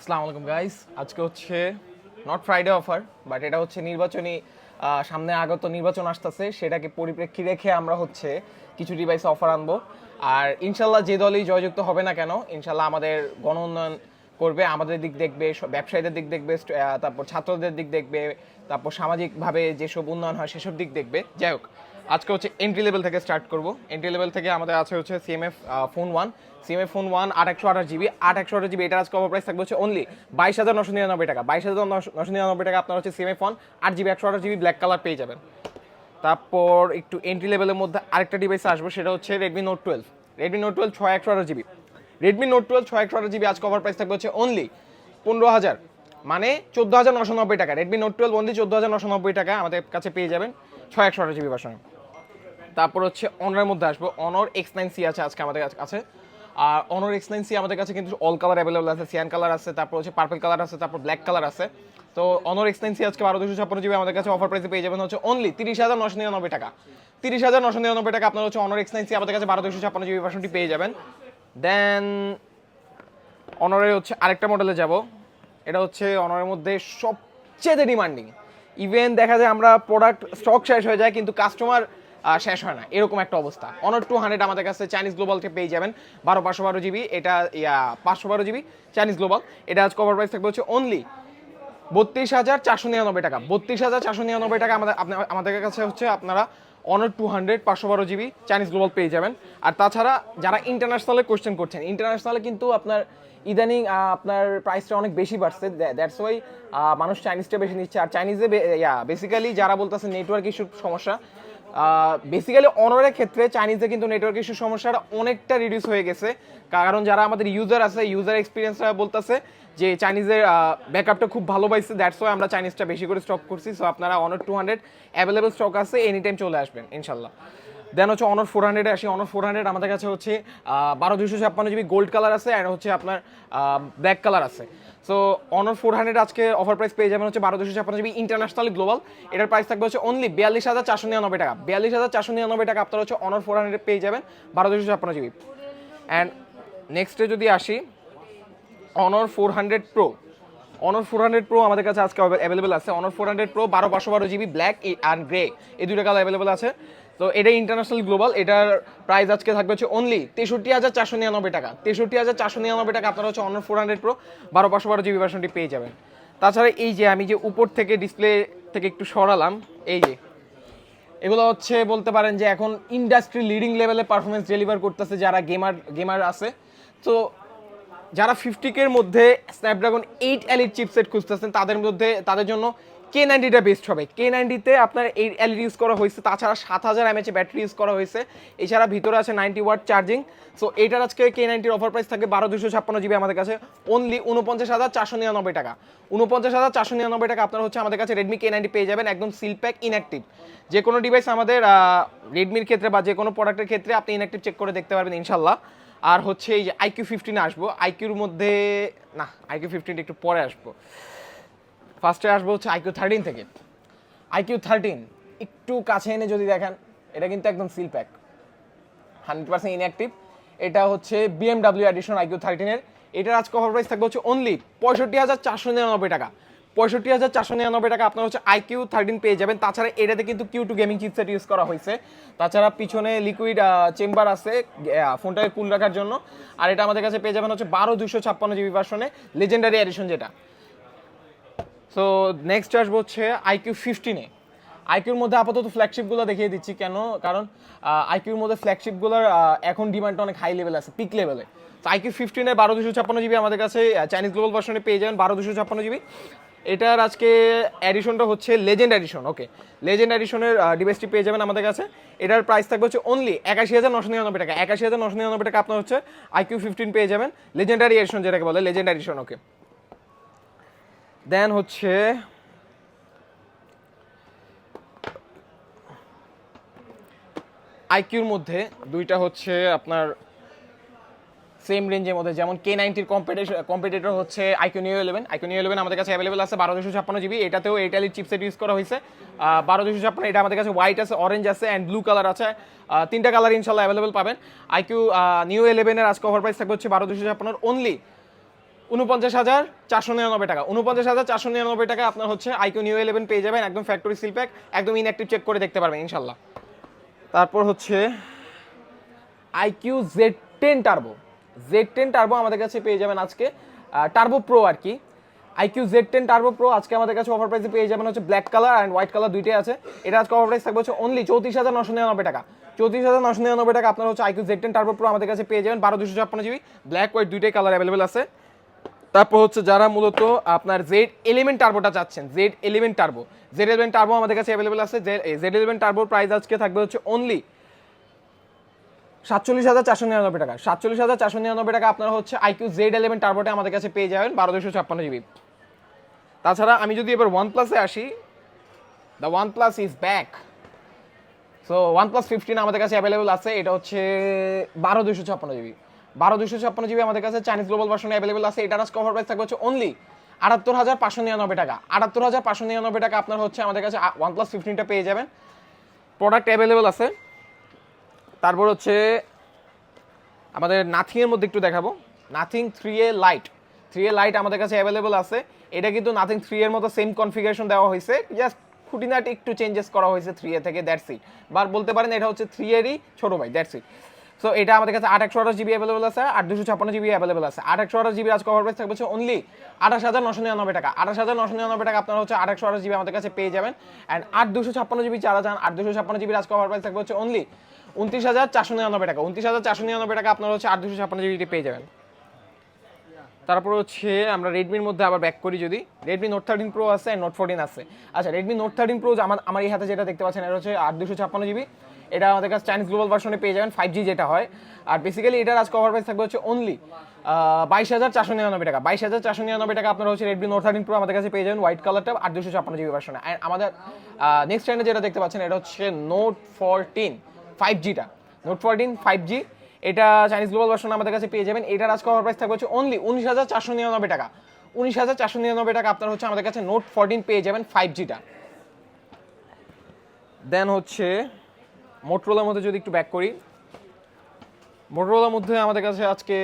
আসসালামু আলাইকুম গাইস আজকে হচ্ছে নট ফ্রাইডে অফার বাট এটা হচ্ছে নির্বাচনী সামনে আগত নির্বাচন আসতেছে। সেটাকে পরিপ্রেক্ষী রেখে আমরা হচ্ছে কিছু ডিভাইস অফার আনব। আর ইনশাল্লাহ যে দলই জয়যুক্ত হবে না কেন, ইনশাল্লাহ আমাদের গণ উন্নয়ন করবে, আমাদের দিক দেখবে ব্যবসায়ীদের দিক দেখবে তারপর ছাত্রদের দিক দেখবে, তারপর সামাজিকভাবে যেসব উন্নয়ন হয়, সেসব দিক দেখবে। যাই হোক আজকে হচ্ছে এন্ট্রি লেভেল থেকে স্টার্ট করব। এন্ট্রি লেভেল থেকে আমাদের আছে হচ্ছে CMF phone one CMF phone one আট একশো আঠাশ জিবি আট একশো আঠাশ জিবি এটার আজকে কভার প্রাইস থাকবে হচ্ছে অনলি বাইশ হাজার নশো নিরানব্বই টাকা। বাইশ হাজার নশো নিরানব্বই টাকা আপনার হচ্ছে সিএমএফ ফোন আট জিবি একশো আঠাশ জিবি ব্ল্যাক কালার পেয়ে যাবেন। তারপর একটু এন্ট্রি লেভেলের মধ্যে আরেকটা ডিভাইস আসবে, সেটা হচ্ছে Redmi Note twelve Redmi Note twelve ছয় একশো আঠাশ জিবি রেডমি নোট টুয়েলভ ছয় একশো আঠাশ জিবি আজ কভার প্রাইস থাকবে হচ্ছে অনলি পনেরো হাজার। মানে চোদ্দ হাজার নশো নব্বই টাকা। রেডমি নোট টুয়েলভ অনলি চোদ্দ হাজার নশো নব্বই টাকা আমাদের কাছে পেয়ে যাবেন ছয় একশো আঠাশ জিবি ভার্সনে তারপর হচ্ছে অনারের মধ্যে আসব। অনর এক্স নাইন সি আছে আজকে আমাদের কাছে আর অনর এক্স নাইন সি আমাদের কাছে কিন্তু অল কালার অ্যাভেলেবল আছে। সিয়ান কালার আছে, তারপর হচ্ছে পার্পল কালার আছে, তারপর ব্ল্যাক কালার আছে। তো অনর এক্স নাইন সি আজকে বারো দুশো ছাপ্পান্ন জিবি আমাদের কাছে অফার প্রাইসে পেয়ে যাবেন হচ্ছে অনলি তিরিশ হাজার নশো নিরানব্বই টাকা। তিরিশ হাজার নশো নিরানব্বই টাকা আপনার হচ্ছে অনর এক্স নাইন সি আমাদের কাছে বারো দুশো ছাপ্পান্ন জিবি ভার্সনটি পেয়ে যাবেন। দেন অনরের হচ্ছে আরেকটা মডেলে যাব। এটা হচ্ছে অনরের মধ্যে সবচেয়ে ডিমান্ডিং ইভেন দেখা যায় আমরা প্রোডাক্ট স্টক শেষ হয়ে যায়, কিন্তু কাস্টমার শেষ হয় না। এরকম একটা অবস্থা। অনর টু হান্ড্রেড আমাদের কাছে চাইনিজ গ্লোবালকে পেয়ে যাবেন। বারো পাঁচশো বারো জিবি, এটা, ইয়া, পাঁচশো বারো জিবি চাইনিজ গ্লোবাল এটা আজ কভার প্রাইস থাকবে হচ্ছে অনলি বত্রিশ হাজার চারশো নিরানব্বই টাকা। বত্রিশ হাজার চারশো নিরানব্বই টাকা আমাদের আমাদের কাছে হচ্ছে আপনারা অনার টু হান্ড্রেড পাঁচশো বারো জিবি চাইনিজ গ্লোবাল পেয়ে যাবেন। আর তাছাড়া যারা ইন্টারন্যাশনালে কোয়েশ্চেন করছেন ইন্টারন্যাশনালে কিন্তু আপনার ইদানিং আপনার প্রাইসটা অনেক বেশি বাড়ছে। দ্যাটস ওয়াই মানুষ চাইনিজটা বেশি নিচ্ছে। আর চাইনিজে বেসিক্যালি যারা বলতেছে নেটওয়ার্ক ইস্যুর সমস্যা বেসিক্যালি অনরের ক্ষেত্রে চাইনিজে কিন্তু নেটওয়ার্ক ইস্যু সমস্যাটা অনেকটা রিডিউস হয়ে গেছে। কারণ যারা আমাদের ইউজার আছে ইউজার এক্সপিরিয়েন্সরা বলতেছে যে চাইনিজের ব্যাকআপটা খুব ভালো পাইছে দ্যাটস ওয়াই আমরা চাইনিজটা বেশি করে স্টক করছি। সো আপনারা Honor two hundred available stock আছে এনি টাইম চলে আসবেন, ইনশাল্লাহ। দেন হচ্ছে অনর ফোর হান্ড্রেডে আসি। অনর ফোর হান্ড্রেড আমাদের কাছে হচ্ছে বারো দুশো ছাপ্পান্ন জিবি গোল্ড কালার আছে আর হচ্ছে আপনার ব্ল্যাক কালার আছে। সো অনর ফোর হান্ড্রেড আজকে অফার প্রাইস পেয়ে যাবেন হচ্ছে বারো দুশো ছাপ্পান্ন জিবি ইন্টারন্যাশনাল গ্লোবাল এটার প্রাইস থাকবে হচ্ছে অনলি বিয়াল্লিশ হাজার চারশো নিরানব্বই টাকা। বিয়াল্লিশ হাজার চারশো নিরানব্বই টাকা আপনার হচ্ছে অনর ফোর হান্ড্রেড পেয়ে যাবেন বারো দুশো ছাপ্পান্ন জিবি অ্যান্ড নেক্সটে যদি আসি Honor four hundred Pro Honor four hundred Pro আমাদের কাছে আজকে অ্যাভেলেবেল আছে। অনর ফোর হান্ড্রেড প্রো বারো পাঁচশো বারো জিবি ব্ল্যাক অ্যান্ড গ্রে এই দুইটা কালার অ্যাভেলেবেল আছে। তো এটা ইন্টারন্যাশনাল গ্লোবাল এটার প্রাইস আজকে থাকবে হচ্ছে অনলি তেষট্টি হাজার চারশো নিরানব্বই টাকা। তেষট্টি হাজার চারশো নিরানব্বই টাকা, আপনারা হচ্ছে অনর ফোর হান্ড্রেড প্রো বারো পাঁচশো বারো জিবি ভার্সনটি পেয়ে যাবেন। তাছাড়া এই যে আমি যে উপর থেকে ডিসপ্লে থেকে একটু সরালাম, এই যে, এগুলো হচ্ছে বলতে পারেন যে এখন ইন্ডাস্ট্রি লিডিং লেভেলে পারফরমেন্স ডেলিভার করতেছে যারা গেমার গেমার আছে। তো যারা ফিফটিকের মধ্যে স্ন্যাপড্রাগন এইট এলিট চিপসেট খুঁজতেছেন, তাদের মধ্যে, তাদের জন্য কে নাইনটিটা বেস্ট হবে। কে নাইনটিতে আপনার এইট এলইডি ইউজ করা হয়েছে, তাছাড়া সাত হাজার এমএচে ব্যাটারি ইউজ করা হয়েছে। এছাড়া ভিতরে আছে নাইনটি ওয়াট চার্জিং সো এটার আজকে কে নাইনটির অফার প্রাইস থাকে বারো দুশো ছাপ্পান্ন জিবি আমাদের কাছে। অনলি উনপঞ্চাশ হাজার চারশো নিরানব্বই টাকা। উনপঞ্চাশ হাজার চারশো নিরানব্বই টাকা আপনার হচ্ছে আমাদের কাছে রেডমি কে নাইনটি পেয়ে যাবেন, একদম সিল প্যাক ইনঅ্যাক্টিভ যে কোনো ডিভাইস আমাদের রেডমির ক্ষেত্রে বা যে কোনো প্রোডাক্টের ক্ষেত্রে আপনি ইনঅ্যাক্টিভ চেক করে দেখতে পারবেন, ইনশাল্লাহ। আর হচ্ছে এই যে আইকিউ ফিফটিনে আসব। আইকিউর মধ্যে, না আইকিউ ফিফটিনটা একটু পরে আসব। ফার্স্টে আসব হচ্ছে আইকিউ থার্টিন থেকে। আইকিউ থার্টিন একটু কাছে এনে যদি দেখেন, এটা কিন্তু একদম seal pack hundred percent inactive এটা হচ্ছে বিএমডাব্লিউ এডিশন আইকিউ থার্টিনের এটার আজ কভার প্রাইস থাকবে হচ্ছে অনলি পঁয়ষট্টি হাজার চারশো নিরানব্বই টাকা। পঁয়ষট্টি হাজার চারশো নিরানব্বই টাকা আপনার হচ্ছে আইকিউ থার্টিন পেয়ে যাবেন। তাছাড়া এটাতে কিন্তু Q two gaming chipset use করা হয়েছে। তাছাড়া পিছনে লিকুইড চেম্বার আছে ফোনটাকে কুল রাখার জন্য। আর এটা আমাদের কাছে পেয়ে যাবেন হচ্ছে বারো দুশো ছাপ্পান্ন জিবি ভার্সনে লেজেন্ডারি এডিশন যেটা। সো নেক্সট আসব হচ্ছে আইকিউ ফিফটিনে আইকিউর মধ্যে আপাতত ফ্ল্যাগশিপগুলো দেখিয়ে দিচ্ছি। কেন? কারণ আইকিউর মধ্যে ফ্ল্যাগশিপগুলোর এখন ডিমান্ডটা অনেক হাই লেভেল আছে পিক লেভেলে তো আইকিউ ফিফটিনের বারো দুশো ছাপ্পান্ন জিবি আমাদের কাছে চাইনিজ গ্লোবাল ভার্সনে পেয়ে যাবেন, বারো দুশো ছাপ্পান্ন জিবি এটার আজকে অ্যাডিশনটা হচ্ছে লেজেন্ড অ্যাডিশন ওকে লেজেন্ড অ্যাডিশনের ডিভাইসটি পেয়ে যাবেন আমাদের কাছে। এটার প্রাইস থাকবে হচ্ছে অনলি একাশি হাজার নশো নিরানব্বই টাকা। একাশি হাজার নশো নিরানব্বই টাকা আপনার হচ্ছে আইকিউ ফিফটিন পেয়ে যাবেন। লেজেন্ডারি এডিশন যেটাকে বলে লেজেন্ড অ্যাডিশন ওকে দেন হচ্ছে আইকিউর মধ্যে দুইটা হচ্ছে আপনার সেম রেঞ্জের মধ্যে, যেমন কে নাইনটির কম্পিটিশন কম্পিটিটর হচ্ছে iQOO Neo eleven iQOO Neo eleven আমাদের কাছে অ্যাভেলেবল আছে বারো দুশো ছাপ্পান্ন জিবি এটাতেও এইটালির চিপসেট ইউজ করা হয়েছে। বারো দুশো ছাপ্পান্ন, এটা আমাদের কাছে হোয়াইট আছে অরেঞ্জ আছে অ্যান্ড ব্লু কালার আছে। তিনটা কালার ইনশাল্লাহ অ্যাভেলেবল পাবেন। আইকিউ নিউ ইলেভেনের আজকে অফার প্রাইস থাকবে হচ্ছে বারো দুশো ছাপ্পান্নর অনলি উনপঞ্চাশ হাজার চারশো নিরানব্বই টাকা। উনপঞ্চাশ হাজার চারশো নিরানব্বই টাকা আপনার হচ্ছে আইকিউ নিউ ইলেভেন পেয়ে যাবেন, একদম ফ্যাক্টরি সিল প্যাক একদম ইনঅ্যাক্টিভ চেক করে দেখতে পারবেন ইনশাল্লাহ তারপর হচ্ছে iQOO Z ten Turbo Z ten Turbo আমাদের কাছে পেয়ে যাবেন আজকে টার্বো প্রো আর কি। IQOO Z ten Turbo Pro আজকে আমাদের কাছে অফার প্রাইসে পেয়ে যাবেন হচ্ছে black colour and white colour দুইটাই আছে। এটা আজকে অফার প্রাইস থাকবে হচ্ছে অনলি চৌত্রিশ হাজার নশো নিরানব্বই টাকা। চৌত্রিশ হাজার নশো নিরানব্বই টাকা আপনার হচ্ছে iQOO Z ten Turbo Pro আমাদের কাছে পেয়ে যাবেন, বারো দুশো ছাপ্পান্ন জিবি ব্ল্যাক হোয়াইট দুইটাই কালার অ্যাভেলেবেল আছে। তারপর হচ্ছে যারা মূলত আপনার জেড এলিমেন্ট টার্বোটা চাচ্ছেন Z element Turbo Z element Turbo আমাদের কাছে অ্যাভেলেবেল আছে। জেড এলিমেন্ট টার্বোর প্রাইস আজকে থাকবে হচ্ছে অনলি সাতচল্লিশ হাজার চারশো নিরানব্বই টাকা। সাতচল্লিশ হাজার চারশো নিরানব্বই টাকা আপনার হচ্ছে আইকিউ জেড এলিমেন্ট টার্বোটা আমাদের কাছে পেয়ে যাবেন বারো দুশো ছাপ্পান্ন জিবি তাছাড়া আমি যদি এবার ওয়ান প্লাসে আসি the OnePlus is back so OnePlus fifteen আমাদের কাছে অ্যাভেলেবল আছে, এটা হচ্ছে বারো দুশো ছাপ্পান্ন জিবি বারো দুশো ছাপ্পান্ন জিবি আমাদের কাছে চাইনিজ গ্লোবাল ভার্সনে অ্যাভেলেবল আছে। এটার কভার প্রাইস থাকবে হচ্ছে অনলি আটাত্তর হাজার পাঁচশো নিরানব্বই টাকা। আটাত্তর হাজার পাঁচশো নিরানব্বই টাকা আপনার হচ্ছে আমাদের কাছে ওয়ান প্লাস ফিফটিনটা পেয়ে যাবেন। প্রোডাক্ট অ্যাভেলেবল আছে। তারপর হচ্ছে আমাদের নাথিংয়ের মধ্যে একটু দেখাবো। Nothing three A Lite three A Lite আমাদের কাছে অ্যাভেলেবল আছে। এটা কিন্তু নাথিং থ্রি এর মতো সেম কনফিগারেশন দেওয়া হয়েছে। জাস্ট খুঁটিনাটি একটু চেঞ্জেস করা হয়েছে থ্রি এ থেকে দ্যাটস ইট বা বলতে পারেন এটা হচ্ছে থ্রি এরই ছোটো ভাই দ্যাটস ইট সো এটা আমাদের কাছে আট একশো আঠাশ জিবি অ্যাভেলেবল আছে, আট দুশো ছাপ্পান্ন জিবি অ্যাভেলেবল আছে। আট একশো আঠাশ জিবি আজ কভার প্রাইস থাকবে অনলি আঠাশ হাজার নশো নিরানব্বই টাকা। আঠাশ হাজার নশো নিরানব্বই টাকা আপনার হচ্ছে আট একশো আঠাশ জিবি আমাদের কাছে পেয়ে যাবেন। অ্যান্ড আট দুশো ছাপ্পান্ন জিবি যারা যান আট দুশো ছাপ্পান্ন জিবি আজ কভার প্রাইস থাকবে হচ্ছে অনলি উনত্রিশ হাজার চারশো নিরানব্বই টাকা। উনত্রিশ হাজার চারশো নিরানব্বই টাকা আপনার হচ্ছে আট দুশো ছাপ্পান্ন জিবিটি পেয়ে যাবেন। তারপর হচ্ছে আমরা রেডমির মধ্যে আবার ব্যাক করি যদি। রেডমি নোট থার্টিন প্রো আছে নোট ফোরটিন আছে। আচ্ছা রেডমি নোট থার্টিন প্রো আমার আমার এই হাতে যেটা দেখতে পাচ্ছেন, এটা হচ্ছে আট দুশো ছাপ্পান্ন জিবি এটা আমাদের কাছে চাইনিজ গ্লোবাল ভার্সনে পেয়ে যাবেন ফাইভ জি যেটা হয়। আর বেসিক্যালি এটার আজ কভার প্রাইস থাকবে হচ্ছে অনলি বাইশ হাজার চারশো নিরানব্বই টাকা। বাইশ হাজার চারশো নিরানব্বই টাকা আপনার হচ্ছে রেডমি নোট থার্টিন প্রো আমাদের কাছে পেয়ে যাবেন হোয়াইট কালারটা আট দুশো ছাপ্পান্ন জিবি ভার্সনে আর আমাদের নেক্সট টাইমে যেটা দেখতে পাচ্ছেন, এটা হচ্ছে নোট ফোরটিন ফাইভ জিটা নোট ফোরটিন ফাইভ জি এটা চাইনিজ গ্লোবাল ভার্সন আমাদের কাছে পেয়ে যাবেন। এটার আজকে কভার প্রাইস থাকবে হচ্ছে অনলি উনিশ হাজার চারশো নিরানব্বই টাকা। উনিশ হাজার চারশো নিরানব্বই টাকা আপনার হচ্ছে আমাদের কাছে নোট ফোরটিন পেয়ে যাবেন ফাইভ জিটা দেন হচ্ছে মোটরোলার মধ্যে যদি একটু ব্যাক করি মোটরোলার মধ্যে আমাদের কাছে আজকে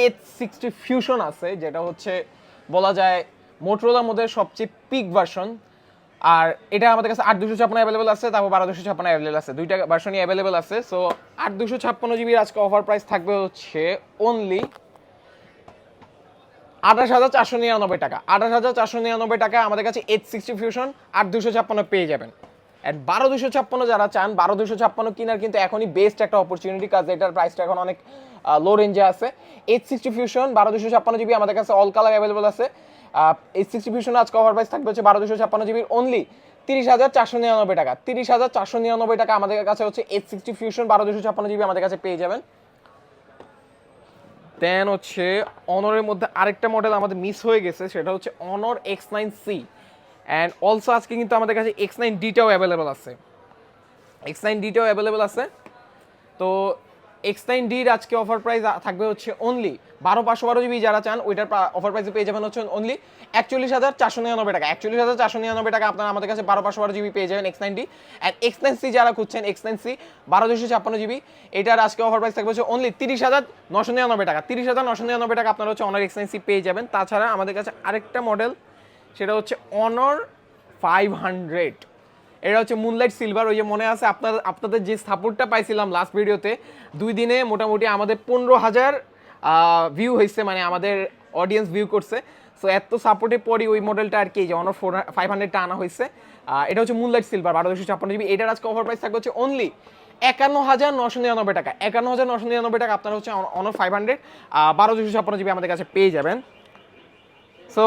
এইট সিক্সটি ফিউশন আছে, যেটা হচ্ছে বলা যায় মোটরোলার মধ্যে সবচেয়ে পিক ভার্সন আর এটা আমাদের কাছে আট দুশো ছাপ্পান্ন অ্যাভেলেবেল আছে, তারপর বারো দুশো ছাপ্পান্ন অ্যাভেলেবেল আছে। দুইটা ভার্সনই অ্যাভেলেবেল আছে। সো আট দুশো ছাপ্পান্ন জিবির আজকে অফার প্রাইস থাকবে হচ্ছে অনলি আঠাশ হাজার চারশো নিরানব্বই টাকা। আঠাশ হাজার চারশো নিরানব্বই টাকা আমাদের কাছে এইট সিক্সটি ফিউশন আট দুশো ছাপ্পান্ন পেয়ে যাবেন। অ্যান্ড বারো দুশো ছাপ্পান্ন যারা চান, বারো দুশো ছাপ্পান্ন কেনার কিন্তু এখনই বেস্ট একটা অপরচুনিটি কাজ এটার প্রাইসটা এখন অনেক লো রেঞ্জে আছে। এইট সিক্সটি ফিউশন বারো দুশো ছাপ্পান্ন জিবি আমাদের কাছে অল কালার অ্যাভেলেবল আছে। এইট সিক্সটি ফিউশন আজ কভার প্রাইস থাকবে হচ্ছে বারো দুশো ছাপ্পান্ন জিবির অনলি তিরিশ হাজার চারশো নিরানব্বই টাকা। তিরিশ হাজার চারশো নিরানব্বই টাকা আমাদের কাছে হচ্ছে এইট সিক্সটি ফিউশন বারো দুশো ছাপ্পান্ন জিবি আমাদের কাছে পেয়ে যাবেন। দেন হচ্ছে অনরের মধ্যে আরেকটা মডেল আমাদের মিস হয়ে গেছে, সেটা হচ্ছে Honor X nine C and also আজকে কিন্তু আমাদের কাছে এক্স নাইন ডিটাও অ্যাভেলেবল আছে। এক্স নাইন ডিটাও অ্যাভেলেবল আছে। তো এক্স নাইন ডির আজকে অফার প্রাইস থাকবে হচ্ছে অনলি বারো পাঁচশো বারো জিবি যারা চান, ওইটার অফার প্রাইসে পেয়ে যাবেন হচ্ছে অনলি একচল্লিশ হাজার চারশো নিরানব্বই টাকা। একচল্লিশ হাজার চারশো নিরানব্বই টাকা আপনারা আমাদের কাছে বারো পাঁচশো বারো জিবি পেয়ে যাবেন X nine D and X nine C যারা খুঁজছেন এক্স নাইন সি বারো দুশো ছাপ্পান্ন জিবি এটার আজকে অফার প্রাইস থাকবে হচ্ছে অনলি তিরিশ হাজার নশো নিরানব্বই টাকা। তিরিশ হাজার নশো নিরানব্বই টাকা আপনারা হচ্ছে অনার এক্স নাইন সি পেয়ে যাবেন। তাছাড়া আমাদের কাছে আরেকটা মডেল সেটা হচ্ছে অনর ফাইভ হান্ড্রেড এটা হচ্ছে মুনলাইট সিলভার ওই যে মনে আছে আপনার, আপনাদের যে সাপোর্টটা পাইছিলাম লাস্ট ভিডিওতে দুই দিনে মোটামুটি আমাদের পনেরো হাজার ভিউ হয়েছে মানে আমাদের অডিয়েন্স ভিউ করছে। সো এত সাপোর্টের পরই ওই মডেলটা আর কি যে অনর ফোর ফাইভ হান্ড্রেডটা আনা হয়েছে। এটা হচ্ছে মুনলাইট সিলভার বারো দুশো ছাপ্পান্ন জিবি এটার আজকে অফার প্রাইস থাকবে হচ্ছে অনলি একান্ন হাজার নশো নিরানব্বই টাকা। একান্ন হাজার নশো নিরানব্বই টাকা আপনার হচ্ছে অনর ফাইভ হান্ড্রেড বারো দুশো ছাপ্পান্ন জিবি আমাদের কাছে পেয়ে যাবেন। সো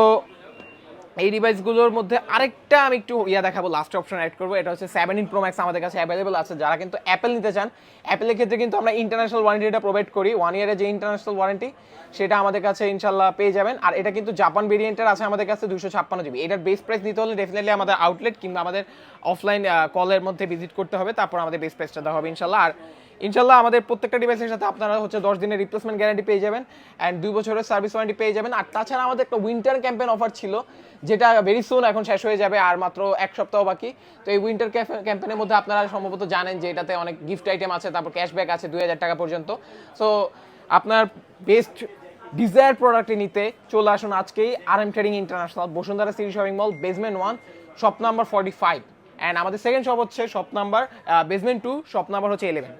এই ডিভাইসগুলোর মধ্যে আরেকটা আমি একটু ইয়া দেখাবো লাস্ট অপশন অ্যাড করব। এটা হচ্ছে সেভেন ইন ম্যাক্স আমাদের কাছে অ্যাভেলেবল আছে। যারা কিন্তু অ্যাপেল নিতে চান অ্যাপেলের ক্ষেত্রে কিন্তু আমরা ইন্টারন্যাশনাল ওয়ারেন্টিটা প্রোভাইড করি। ওয়ান ইয়ারের যে ইন্টারন্যাশনাল ওয়ারেন্টি সেটা আমাদের কাছে ইনশাল্লাহ পেয়ে যাবেন। আর এটা কিন্তু জাপান ভেরিয়েন্টের আছে আমাদের কাছে দুশো ছাপ্পান্ন জিবি এটার বেস প্রাইস নিতে হলে ডেফিনেটলি আমাদের আউটলেট কিংবা আমাদের অফলাইন কলের মধ্যে ভিজিট করতে হবে। তারপর আমাদের বেস প্রাইসটা দেওয়া হবে ইনশাল্লাহ আর ইনশাল্লাহ আমাদের প্রত্যেকটা ডিভাইসের সাথে আপনারা হচ্ছে দশ দিনের রিপ্লেসমেন্ট গ্যারান্টি পেয়ে যাবেন অ্যান্ড দুই বছরের সার্ভিস ওয়ারেন্টি পেয়ে যাবেন। আর তাছাড়া আমাদের একটা উইন্টার ক্যাম্পেন অফার ছিল, যেটা ভেরি সুন এখন শেষ হয়ে যাবে, আর মাত্র এক সপ্তাহ বাকি। তো এই উইন্টার ক্যাম্পেনের মধ্যে আপনারা সম্ভবত জানেন যে এটাতে অনেক গিফট আইটেম আছে, তারপর ক্যাশব্যাক আছে দুই হাজার টাকা পর্যন্ত। সো আপনার বেস্ট ডিজায়ার প্রোডাক্টে নিতে চলে আসুন আজকেই R M Trading International Bashundhara City Shopping Mall basement one shop number forty five and আমাদের সেকেন্ড শপ হচ্ছে shop number basement two shop number হচ্ছে ইলেভেন